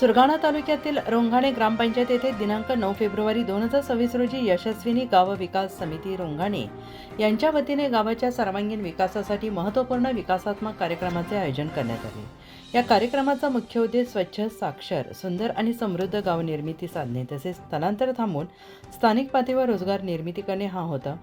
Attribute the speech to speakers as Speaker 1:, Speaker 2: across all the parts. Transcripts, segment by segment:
Speaker 1: सुरगाणा तालुक्यातील रोंघाणे ग्रामपंचायत येथे दिनांक नऊ फेब्रुवारी दोन हजार सव्वीस रोजी यशस्विनी गाव विकास समिती रोंघाणे यांच्या वतीने गावाच्या सर्वांगीण विकासासाठी महत्त्वपूर्ण विकासात्मक कार्यक्रमाचे आयोजन करण्यात आले. या कार्यक्रमाचा मुख्य उद्देश स्वच्छ साक्षर सुंदर आणि समृद्ध गाव निर्मिती साधणे तसेच स्थलांतर थांबवून स्थानिक पातळीवर रोजगार निर्मिती करणे हा होता.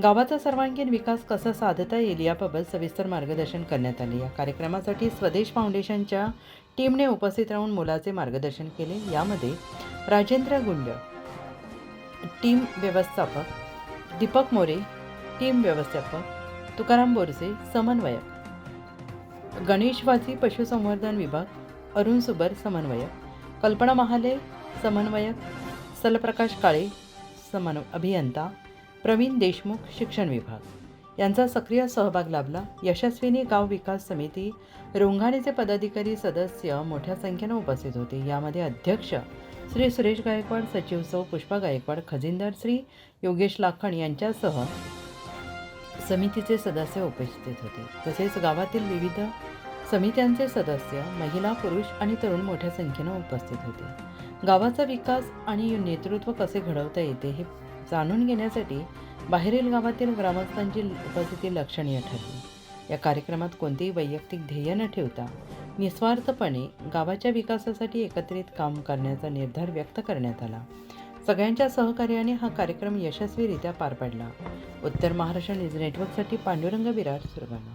Speaker 1: गावाचा सर्वांगीण विकास कसा साधता येईल याबाबत सविस्तर मार्गदर्शन करण्यात आले. या कार्यक्रमासाठी स्वदेश फाउंडेशनच्या टीमने उपस्थित राहून मुलाचे मार्गदर्शन केले. यामध्ये राजेंद्र गुंड टीम व्यवस्थापक दीपक मोरे टीम व्यवस्थापक तुकाराम बोरसे समन्वयक गणेश वाझी पशुसंवर्धन विभाग अरुण सुबर समन्वयक कल्पना महाले समन्वयक सलप्रकाश काळे समन अभियंता प्रवीण देशमुख शिक्षण विभाग. यांचा सक्रिय सहभाग लाभला. यशस्विनी गाव विकास समिती रोंघाणीचे पदाधिकारी सदस्य मोठ्या संख्येनं उपस्थित होते. यामध्ये अध्यक्ष श्री सुरेश गायकवाड सचिव सौ पुष्पा गायकवाड खजिनदार श्री योगेश लाखण यांच्यासह समितीचे सदस्य उपस्थित होते. तसेच गावातील विविध समित्यांचे सदस्य महिला पुरुष आणि तरुण मोठ्या संख्येनं उपस्थित होते. गावाचा विकास आणि नेतृत्व कसे घडवता येते हे जाणून घेण्यासाठी बाहेरील गावातील ग्रामस्थांची उपस्थिती लक्षणीय ठरली. या कार्यक्रमात कोणतेही वैयक्तिक ध्येय न ठेवता निस्वार्थपणे गावाच्या विकासासाठी एकत्रित काम करण्याचा निर्धार व्यक्त करण्यात आला. सगळ्यांच्या सहकार्याने हा कार्यक्रम यशस्वीरित्या पार पडला. उत्तर महाराष्ट्र न्यूज नेटवर्कसाठी पांडुरंग विराट सुरगाणा.